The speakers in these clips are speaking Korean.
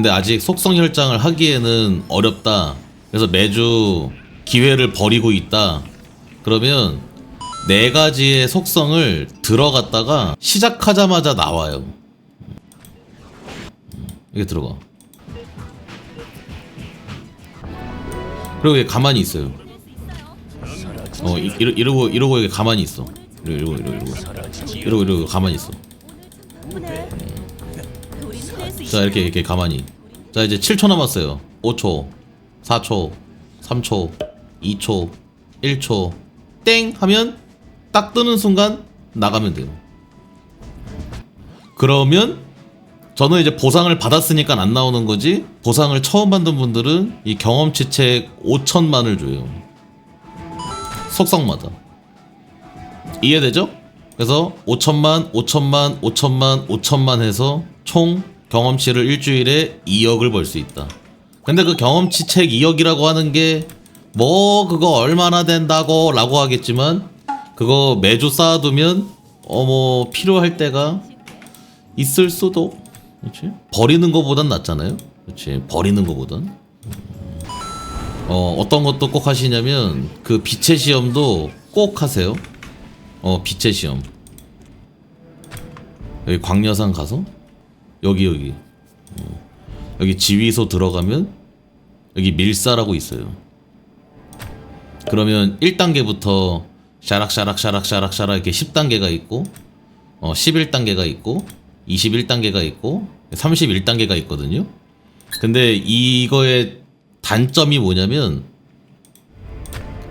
근데 아직 속성 혈장을 하기에는 어렵다. 그래서 매주 기회를 버리고 있다. 그러면 네 가지의 속성을 들어갔다가 시작하자마자 나와요. 이게 들어가. 그리고 얘 가만히 있어요. 어 이, 이러, 이러고 이러고 이게 가만히 있어. 이러고 이러고 이러고 이러고 이러고, 가만히 있어. 자 이렇게 이렇게 가만히. 자 이제 7초 남았어요. 5초, 4초, 3초, 2초, 1초, 땡 하면 딱 뜨는 순간 나가면 돼요. 그러면 저는 이제 보상을 받았으니까 안 나오는 거지 보상을 처음 받는 분들은 이 경험치 책 5천만을 줘요. 속성마다. 이해되죠? 그래서 5천만, 5천만, 5천만, 5천만 해서 총 경험치를 일주일에 2억을 벌 수 있다. 근데 그 경험치 책 2억이라고 하는 게 뭐 그거 얼마나 된다고 라고 하겠지만 그거 매주 쌓아두면 어뭐 필요할 때가 있을 수도 그렇지? 버리는 거보단 낫잖아요. 그렇지? 버리는 거보단. 어 어떤 것도 꼭 하시냐면 그 빛의 시험도 꼭 하세요. 어 빛의 시험. 여기 광려산 가서 여기 여기 어, 여기 지휘소 들어가면 여기 밀사라고 있어요 그러면 1단계부터 샤락샤락샤락샤락샤락 이렇게 10단계가 있고 어 11단계가 있고 21단계가 있고 31단계가 있거든요. 근데 이거의 단점이 뭐냐면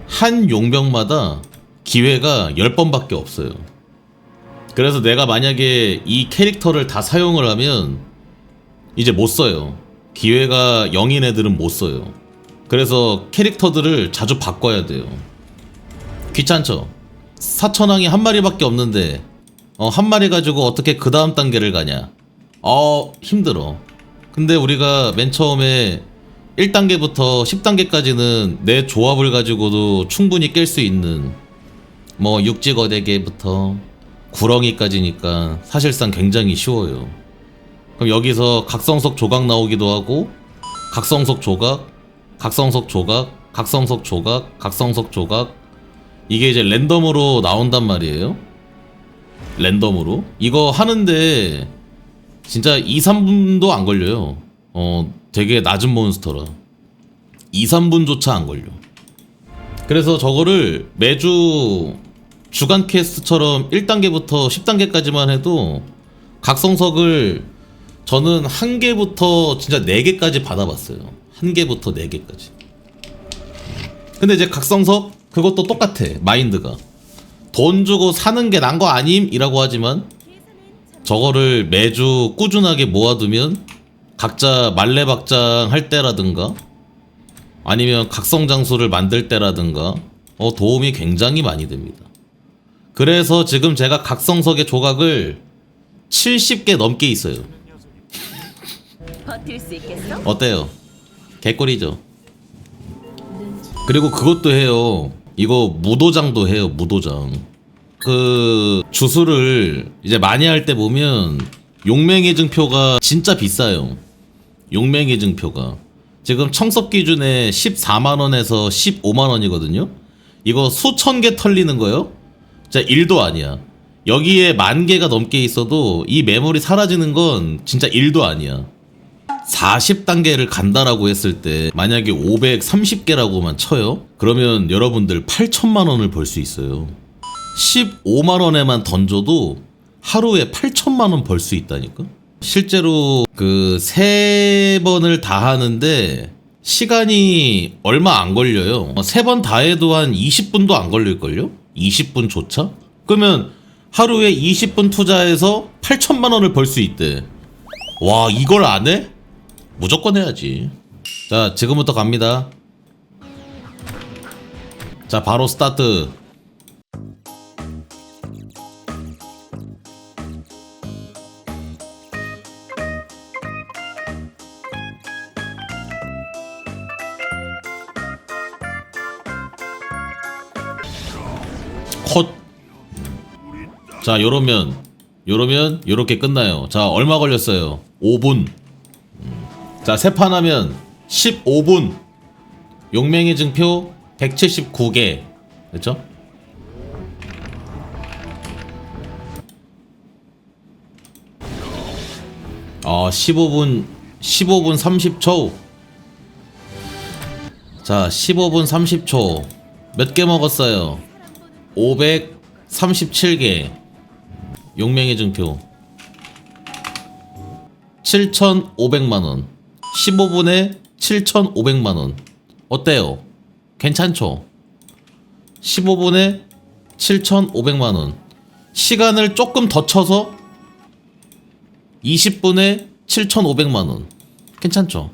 한 용병마다 기회가 10번밖에 없어요. 그래서 내가 만약에 이 캐릭터를 다 사용을 하면 이제 못 써요. 기회가 0인 애들은 못 써요. 그래서 캐릭터들을 자주 바꿔야 돼요. 귀찮죠? 사천왕이 한 마리밖에 없는데 어, 한 마리 가지고 어떻게 그 다음 단계를 가냐? 어, 힘들어. 근데 우리가 맨 처음에 1단계부터 10단계까지는 내 조합을 가지고도 충분히 깰 수 있는 뭐 육지거대계부터 구렁이까지니까 사실상 굉장히 쉬워요. 그럼 여기서 각성석 조각 나오기도 하고 각성석 조각, 각성석 조각, 각성석 조각, 각성석 조각 이게 이제 랜덤으로 나온단 말이에요. 랜덤으로 이거 하는데 진짜 2, 3분도 안 걸려요. 어, 되게 낮은 몬스터라. 2, 3분조차 안 걸려. 그래서 저거를 매주 주간 퀘스트처럼 1단계부터 10단계까지만 해도 각성석을 저는 한 개부터 진짜 네 개까지 받아봤어요. 한 개부터 네 개까지. 근데 이제 각성석 그것도 똑같아. 마인드가. 돈 주고 사는 게 난 거 아님? 이라고 하지만 저거를 매주 꾸준하게 모아두면 각자 말레박장 할 때라든가 아니면 각성 장소를 만들 때라든가 어, 도움이 굉장히 많이 됩니다. 그래서 지금 제가 각성석의 조각을 70개 넘게 있어요. 버틸 수 있겠어? 어때요? 개꿀이죠. 그리고 그것도 해요. 이거 무도장도 해요. 무도장. 그 주술을 이제 많이 할 때 보면 용맹의 증표가 진짜 비싸요. 용맹의 증표가 지금 청섭 기준에 14만 원에서 15만 원이거든요. 이거 수천 개 털리는 거요. 진짜 일도 아니야. 여기에 만 개가 넘게 있어도 이 메모리 사라지는 건 진짜 일도 아니야. 40단계를 간다라고 했을 때 만약에 530개라고만 쳐요? 그러면 여러분들 8천만 원을 벌 수 있어요. 15만 원에만 던져도 하루에 8천만 원 벌 수 있다니까? 실제로 그 세 번을 다 하는데 시간이 얼마 안 걸려요. 세 번 다 해도 한 20분도 안 걸릴걸요? 20분조차? 그러면 하루에 20분 투자해서 8천만 원을 벌 수 있대. 와, 이걸 안 해? 무조건 해야지. 자, 지금부터 갑니다. 자, 바로 스타트. 자, 요러면 요러면 요렇게 끝나요. 자, 얼마 걸렸어요? 5분. 자, 세 판 하면 15분. 용맹의 증표 179개. 됐죠? 어, 15분, 15분 30초. 자, 15분 30초. 몇 개 먹었어요? 537개. 용맹의 증표. 7,500만원. 15분에 7,500만원. 어때요? 괜찮죠? 15분에 7,500만원. 시간을 조금 더 쳐서 20분에 7,500만원. 괜찮죠?